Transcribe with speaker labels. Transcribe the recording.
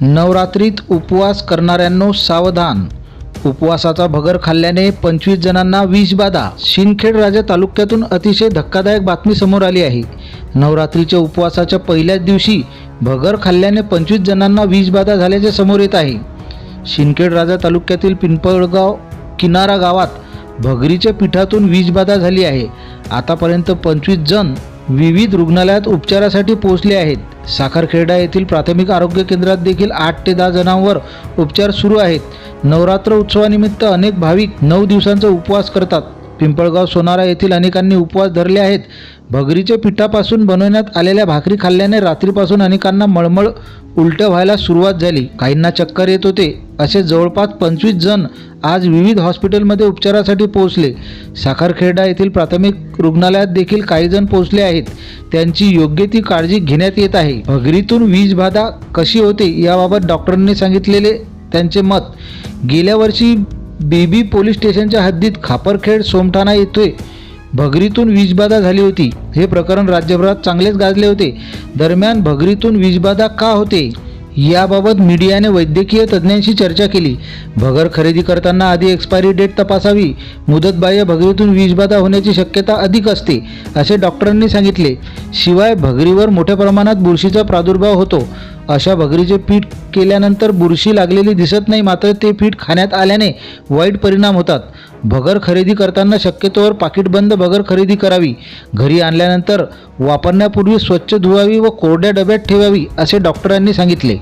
Speaker 1: नवरात्रीत उपवास करणाऱ्यांनो सावधान. उपवासाचा भगर खाल्ल्याने पंचवीस जणांना विषबाधा शिंदखेड राजा तालुक्यातून अतिशय धक्कादायक बातमी समोर आली आहे. नवरात्रीच्या उपवासाच्या पहिल्याच दिवशी भगर खाल्ल्याने पंचवीस जणांना विषबाधा झाल्याचे समोर येत आहे. शिंदखेड राजा तालुक्यातील पिंपळगाव किनारा गावात भगरीच्या पिठातून विषबाधा झाली आहे. आतापर्यंत पंचवीस जण विविध रुग्णालयात उपचारासाठी पोहोचले आहेत. साखरखेडा येथील प्राथमिक आरोग्य केंद्रात देखील आठ ते दहा जणांवर उपचार सुरू आहेत. नवरात्र उत्सवानिमित्त अनेक भाविक नऊ दिवसांचा उपवास करतात. पिंपळगाव सोनारा येथील अनेकांनी उपवास धरले आहेत. भगरीच्या पिठापासून बनवण्यात आलेल्या भाकरी खाल्ल्याने रात्रीपासून अनेकांना मळमळ उलटं व्हायला सुरुवात झाली. काहींना चक्कर येत होते. असे जवळपास पंचवीस जण आज विविध हॉस्पिटलमध्ये उपचारासाठी पोहोचले. साखरखेर्डा येथील प्राथमिक रुग्णालयात देखील काही जण पोहोचले आहेत. त्यांची योग्य ती काळजी घेण्यात येत आहे. भगरीतून वीजबाधा कशी होते याबाबत डॉक्टरांनी सांगितलेले त्यांचे मत. गेल्या वर्षी बेबी पोलीस स्टेशनच्या हद्दीत खापरखेड सोमठाणा येथे भगरीतून वीजबाधा झाली होती. हे प्रकरण राज्यभरात चांगलेच गाजले होते. दरम्यान भगरीतून वीजबाधा का होते? याबाबत मीडियाने वैद्यकीय तज्ज्ञांशी चर्चा केली. भगर खरेदी करताना आधी एक्सपायरी डेट तपासावी. मुदतबाह्य भगरीतून विषबाधा होण्याची शक्यता अधिक असते असे डॉक्टरांनी सांगितले. शिवाय भगरीवर मोठ्या प्रमाणात बुरशीचा प्रादुर्भाव होतो. अशा भगरीचे पीठ केल्यानंतर बुरशी लागलेली दिसत नाही मात्र ते पीठ खाण्यात आल्याने वाईट परिणाम होतात. भगर खरेदी करताना शक्यतोवर पाकिटबंद भगर खरेदी करावी. घरी आणल्यानंतर वापरण्यापूर्वी स्वच्छ धुवावी व कोरड्या डब्यात ठेवावी असे डॉक्टरांनी सांगितले.